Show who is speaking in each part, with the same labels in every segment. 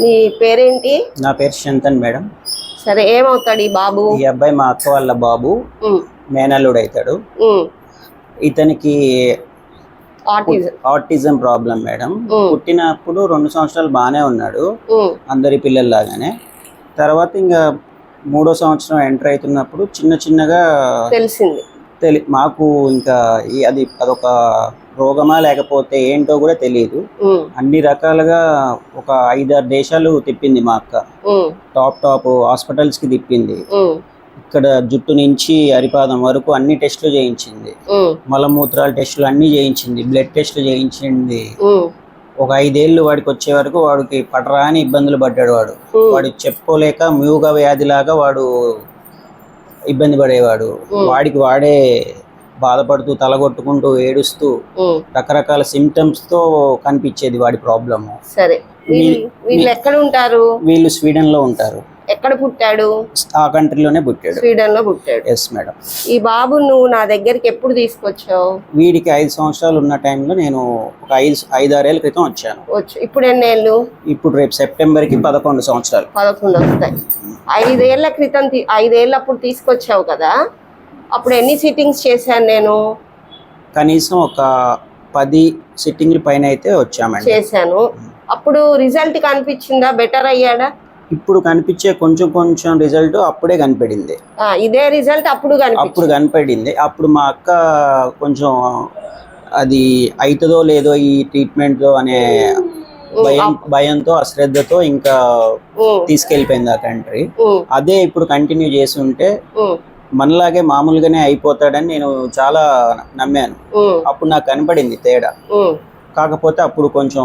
Speaker 1: నీ పేరేంటి?
Speaker 2: నా పేరు శంతన్ మేడం.
Speaker 1: సరే ఏమవుతాడు ఈ బాబు?
Speaker 2: ఈ అబ్బాయి మా అక్క వాళ్ళ బాబు. మేనల్లుడు అవుతాడు ఇతనికి
Speaker 1: ఆటిజం.
Speaker 2: Problem madam. పుట్టినప్పుడు రెండు సంవత్సరాలు బాగానే ఉన్నాడు. అందరి పిల్లల్లాగానే. తర్వాత ఇంకా మూడో సంవత్సరం ఎంటర్ అవుతున్నప్పుడు చిన్న చిన్నగా
Speaker 1: తెలిసింది.
Speaker 2: తెలి మాకు ఇంకా అది అదొక రోగమా లేకపోతే ఏంటో కూడా తెలియదు. అన్ని రకాలుగా ఒక ఐదారు దేశాలు తిప్పింది మా అక్క. టాప్ టాప్ హాస్పిటల్స్కి తిప్పింది.
Speaker 1: ఉమ్,
Speaker 2: ఇక్కడ జుట్టు నుంచి అరిపాదం వరకు అన్ని టెస్టులు చేయించింది. మలమూత్రాల టెస్టులు అన్ని చేయించింది. బ్లడ్ టెస్టులు చేయించింది. ఒక ఐదేళ్ళు వాడికి వచ్చే వరకు వాడికి పడరాని ఇబ్బందులు పడ్డాడు వాడు. వాడు చెప్పుకోలేక మ్యూగ వ్యాధిలాగా వాడు ఇబ్బంది పడేవాడు. వాడికి వాడే బాధపడుతూ తలగొట్టుకుంటూ ఏడుస్తూ. రకరకాల symptoms తో కనిపించేది వాడి ప్రాబ్లము
Speaker 1: సరే. వీళ్ళు ఎక్కడ ఉంటారు?
Speaker 2: వీళ్ళు స్వీడన్లో ఉంటారు.
Speaker 1: ఎక్కడ పుట్టాడు?
Speaker 2: ఆ కంట్రీలోనే పుట్టాడు.
Speaker 1: స్వీడన్లో పుట్టాడు.
Speaker 2: ఎస్ మేడం
Speaker 1: ఈ బాబు నువ్వు నా దగ్గరికి ఎప్పుడు తీసుకొచ్చావు?
Speaker 2: వీడికి ఐదు సంవత్సరాలు ఉన్న టైంలో నేను ఒక ఐదు ఐదారేళ్ళ క్రితం వచ్చాను.
Speaker 1: వచ్చు. ఇప్పుడు ఎన్నేళ్ళు?
Speaker 2: ఇప్పుడు రేపు సెప్టెంబర్కి పదకొండు సంవత్సరాలు.
Speaker 1: పదకొండు వస్తాయి. ఐదేళ్ళ క్రితం ఐదేళ్ళప్పుడు తీసుకొచ్చావు కదా? అప్పుడు ఎన్ని సిట్టింగ్స్ చేశాను నేను?
Speaker 2: కనీసం ఒక పది సిట్టింగ్ల పైన అయితే వచ్చామండి.
Speaker 1: చేశాను. అప్పుడు రిజల్ట్ కనిపించిందా? బెటర్ అయ్యాడా?
Speaker 2: ఇప్పుడు కనిపించే కొంచెం కొంచెం రిజల్ట్ అప్పుడే కనిపడింది.
Speaker 1: ఆ, ఇదే రిజల్ట్ అప్పుడు
Speaker 2: అప్పుడు కనపడింది. అప్పుడు మా అక్క కొంచెం అది అవుతుందో లేదో ఈ ట్రీట్మెంట్ అనే భయం భయంతో అశ్రద్ధతో ఇంకా
Speaker 1: ఉమ్,
Speaker 2: తీసుకెళ్ళిపోయింది ఆ కంట్రీ
Speaker 1: ఉమ్,
Speaker 2: అదే ఇప్పుడు కంటిన్యూ చేసి ఉంటే
Speaker 1: ఉమ్,
Speaker 2: మనలాగే మామూలుగానే అయిపోతాడని నేను చాలా నమ్మాను. అప్పుడు నాకు కనపడింది తేడా. కాకపోతే అప్పుడు కొంచెం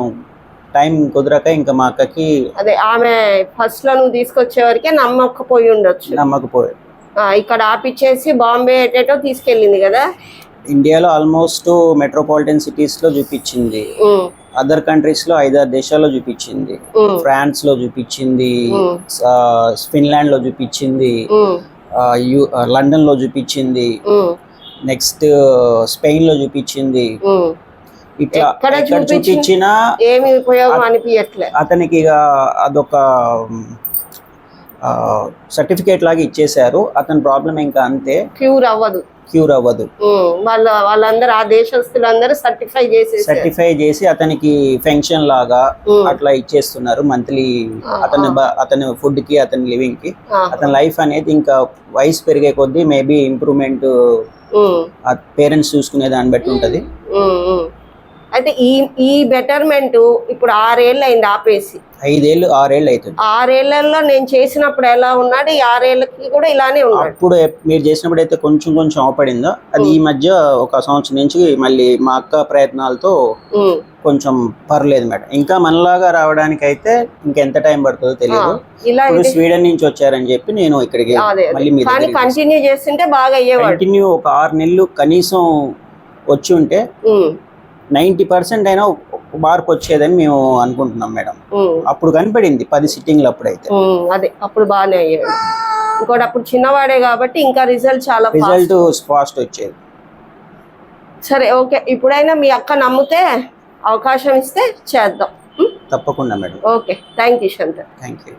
Speaker 2: టైం కుదరక ఇంకా మా అక్కకి
Speaker 1: అదే ఆమె ఫస్ట్లో నువ్వు తీసుకొచ్చే వరకే నమ్మకపోయి ఉండొచ్చు.
Speaker 2: నమ్మకపోయాడు
Speaker 1: ఆ, ఇక్కడ ఆపిచ్చేసి బాంబే ఎటేటో తీసుకెళ్ళింది కదా?
Speaker 2: ఇండియాలో ఆల్మోస్ట్ మెట్రోపాలిటన్ సిటీస్లో చూపించింది.
Speaker 1: ఉమ్,
Speaker 2: అదర్ కంట్రీస్లో ఐదారు దేశాల్లో చూపించింది.
Speaker 1: ఉమ్,
Speaker 2: ఫ్రాన్స్లో చూపించింది.
Speaker 1: ఉమ్,
Speaker 2: ఫిన్లాండ్లో చూపించింది. యు- ఆ, లండన్లో చూపించింది నెక్స్ట్ స్పెయిన్లో చూపించింది
Speaker 1: ఉమ్.
Speaker 2: ఇట్లా
Speaker 1: ఎక్కడ చూపించింది?
Speaker 2: చూపించినా
Speaker 1: ఏమి ఉపయోగం
Speaker 2: అతనికి ఇక అదొక సర్టిఫికేట్ లాగా ఇచ్చేశారు. అతని ప్రాబ్లం ఇంకా అంతే.
Speaker 1: క్యూర్ అవ్వదు.
Speaker 2: క్యూర్ అవ్వదు.
Speaker 1: వాళ్ళ వాళ్ళందరూ ఆ దేశస్తులందరూ సర్టిఫై చేసేసారు.
Speaker 2: సర్టిఫై చేసి అతనికి పెన్షన్ లాగా అట్లా ఇచ్చేస్తున్నారు. మంత్లీ అతని అతని ఫుడ్కి అతని
Speaker 1: లివింగ్కి.
Speaker 2: అతని లైఫ్ అనేది ఇంకా వయసు పెరిగే కొద్దీ మేబీ ఇంప్రూవ్మెంట్ పేరెంట్స్ చూసుకునే దాన్ని బట్టి ఉంటది.
Speaker 1: అయితే ఈ ఈ బెటర్మెంట్ ఇప్పుడు ఆరేళ్ళు అయింది ఆపేసి.
Speaker 2: ఐదేళ్ళు ఆరేళ్ళు అవుతుంది
Speaker 1: ఆరేళ్ళలో నేను చేసినప్పుడు ఎలా ఉన్నాడు ఈ ఆరేళ్ళకి కూడా ఇలానే ఉన్నాడు.
Speaker 2: అప్పుడు మీరు చేసినప్పుడు అయితే కొంచెం కొంచెం అవపడిందో? అది ఈ మధ్య ఒక సంవత్సరం నుంచి మళ్ళీ మా అక్క ప్రయత్నాలతో కొంచెం పర్లేదు మేడం. ఇంకా మనలాగా రావడానికి అయితే ఇంకెంత టైం పడుతుందో తెలియదు ఇప్పుడు స్వీడన్ నుంచి వచ్చారని చెప్పి నేను ఇక్కడికి మళ్ళీ
Speaker 1: అదే.
Speaker 2: మీ
Speaker 1: కానీ
Speaker 2: దగ్గరికి
Speaker 1: కంటిన్యూ చేస్తుంటే బాగా
Speaker 2: కంటిన్యూ ఒక ఆరు నెలలు కనీసం వచ్చి ఉంటే
Speaker 1: ఉమ్,
Speaker 2: నైంటీ పర్సెంట్ అయినా మార్పు వచ్చేదని మేము అనుకుంటున్నాం మేడం. అప్పుడు కనపడింది పది సిట్టింగ్లు అప్పుడైతే.
Speaker 1: అదే అప్పుడు బాగానే ఇంకోటి అప్పుడు చిన్నవాడే కాబట్టి ఇంకా రిజల్ట్ చాలా.
Speaker 2: రిజల్ట్ ఫాస్ట్ వచ్చేది.
Speaker 1: సరే ఓకే. ఇప్పుడైనా మీ అక్క నమ్మితే అవకాశం ఇస్తే చేద్దాం.
Speaker 2: తప్పకుండా madam.
Speaker 1: Okay. Thank you Shankar.
Speaker 2: Thank you